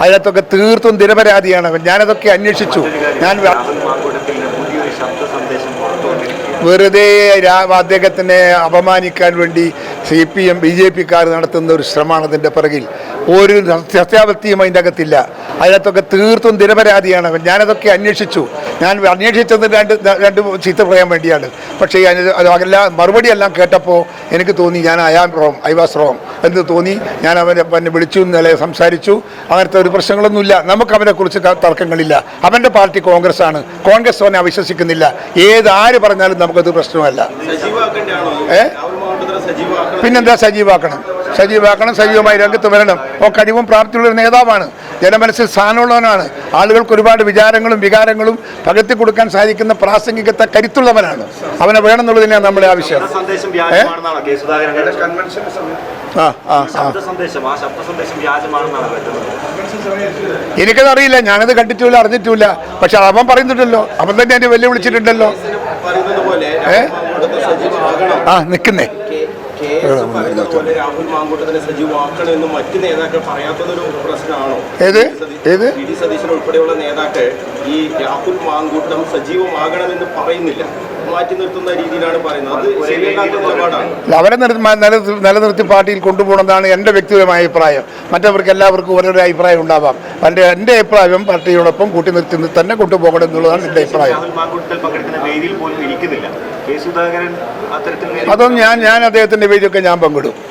അതിനകത്തൊക്കെ തീർത്തും നിരപരാധിയാണ്. ഞാനതൊക്കെ അന്വേഷിച്ചു. ഞാൻ വെറുതെ അദ്ദേഹത്തിനെ അപമാനിക്കാൻ വേണ്ടി C P M B J പിക്കാർ നടത്തുന്ന ഒരു ശ്രമമാണ് അതിന്റെ പിറകിൽ. ഒരു സത്യാവൃത്തിയും അതിന്റെ അകത്തില്ല. അതിനകത്തൊക്കെ തീർത്തും നിരപരാധിയാണ്. ഞാനതൊക്കെ അന്വേഷിച്ചു. ഞാൻ അന്വേഷിച്ചത് രണ്ട് രണ്ട് ചീത്ത പറയാൻ വേണ്ടിയാണ്. പക്ഷേ അതെല്ലാം മറുപടി എല്ലാം കേട്ടപ്പോൾ എനിക്ക് തോന്നി ഞാൻ I am wrong I was wrong എന്ന് തോന്നി. ഞാൻ അവനെ പിന്നെ വിളിച്ചു ഇന്നലെ സംസാരിച്ചു. അങ്ങനത്തെ ഒരു പ്രശ്നങ്ങളൊന്നുമില്ല. നമുക്ക് അവനെ കുറിച്ച് തർക്കങ്ങളില്ല. അവന്റെ പാർട്ടി കോൺഗ്രസ് ആണ് കോൺഗ്രസ് അവനെ അവിശ്വസിക്കുന്നില്ല. ഏത് ആര് പറഞ്ഞാലും നമുക്കത് പ്രശ്നമല്ല. ഏ? പിന്നെന്താ സജീവാക്കണം? സജീവാക്കണം സജീവമായി രംഗത്ത് വരണം. ഓ കഴിവും പ്രാപ്തിയുള്ള ഒരു നേതാവാണ്. ജനമനസ്സിൽ സ്ഥാനമുള്ളവനാണ്. ആളുകൾക്ക് ഒരുപാട് വിചാരങ്ങളും വികാരങ്ങളും പകർത്തി കൊടുക്കാൻ സാധിക്കുന്ന പ്രാസംഗികത്തെ കരുത്തുള്ളവനാണ്. അവനെ വേണമെന്നുള്ളത് തന്നെയാണ് നമ്മുടെ ആവശ്യം ആ ആ ആ. ശബ്ദ സന്ദേശം ആ ശബ്ദ സന്ദേശം വ്യാജമാണെന്നാണ് പറ്റുന്നത് എനിക്കത് അറിയില്ല ഞാനത് കണ്ടിട്ടില്ല അറിഞ്ഞിട്ടില്ല. പക്ഷെ അവൻ പറയുന്നുണ്ടല്ലോ അവൻ തന്നെ എന്നെ വെല്ലുവിളിച്ചിട്ടുണ്ടല്ലോ. പറയുന്നത് പോലെ ഏ? ആ നിൽക്കുന്നേ. ഏത്? ഏത്? സതീശൻ ഉൾപ്പെടെയുള്ള നേതാക്കൾ ഈ രാഹുൽ മാങ്കൂട്ടം സജീവമാകണമെന്ന് പറയുന്നില്ല. മാറ്റി നിർത്തുന്ന രീതിയിലാണ് പറയുന്നത്. അവരെ നില- നിലനിർത്തി പാർട്ടിയിൽ കൊണ്ടുപോകണമെന്നാണ് എന്റെ വ്യക്തിപരമായ അഭിപ്രായം. മറ്റവർക്ക് എല്ലാവർക്കും ഓരോരോ അഭിപ്രായം ഉണ്ടാവാം. എന്റെ എന്റെ അഭിപ്രായം പാർട്ടിയോടൊപ്പം കൂട്ടി നിർത്തി തന്നെ കൊണ്ടുപോകണം എന്നുള്ളതാണ് എന്റെ അഭിപ്രായം. അതൊന്നും ഞാൻ ഞാൻ അദ്ദേഹത്തിന്റെ വേദിയൊക്കെ ഞാൻ പങ്കിടും.